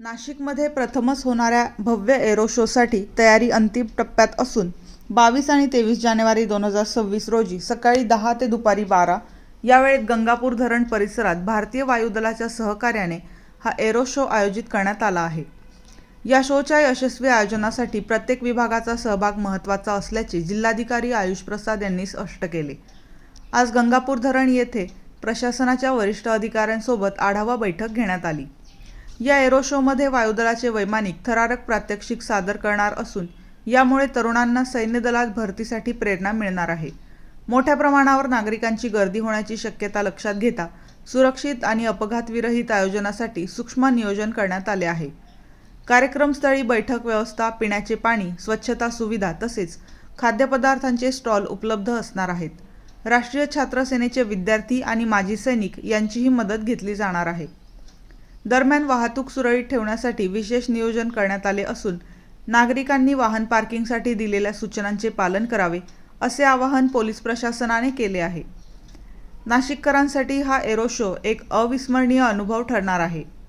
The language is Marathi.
नाशिकमध्ये प्रथमच होणाऱ्या भव्य एरो शोसाठी तयारी अंतिम टप्प्यात असून बावीस आणि तेवीस जानेवारी दोन हजार सव्वीस रोजी सकाळी दहा ते दुपारी बारा या वेळेत गंगापूर धरण परिसरात भारतीय वायुदलाच्या सहकार्याने हा एरो शो आयोजित करण्यात आला आहे. या शोच्या यशस्वी आयोजनासाठी प्रत्येक विभागाचा सहभाग महत्त्वाचा असल्याचे जिल्हाधिकारी आयुष प्रसाद यांनी स्पष्ट केले. आज गंगापूर धरण येथे प्रशासनाच्या वरिष्ठ अधिकाऱ्यांसोबत आढावा बैठक घेण्यात आली. या एरो शोमध्ये वायुदलाचे वैमानिक थरारक प्रात्यक्षिक सादर करणार असून यामुळे तरुणांना सैन्य दलात भरतीसाठी प्रेरणा मिळणार आहे. मोठ्या प्रमाणावर नागरिकांची गर्दी होण्याची शक्यता लक्षात घेता सुरक्षित आणि अपघातविरहित आयोजनासाठी सूक्ष्म नियोजन करण्यात आले आहे. कार्यक्रमस्थळी बैठक व्यवस्था पिण्याचे पाणी स्वच्छता सुविधा तसेच खाद्यपदार्थांचे स्टॉल उपलब्ध असणार आहेत. राष्ट्रीय छात्र सेनेचे विद्यार्थी आणि माजी सैनिक यांचीही मदत घेतली जाणार आहे. दरम्यान वाहतूक सुरळीत ठेवण्यासाठी विशेष नियोजन करण्यात आले असून नागरिकांनी वाहन पार्किंगसाठी दिलेल्या सूचनांचे पालन करावे असे आवाहन पोलीस प्रशासनाने केले आहे. नाशिककरांसाठी हा एरो शो एक अविस्मरणीय अनुभव ठरणार आहे.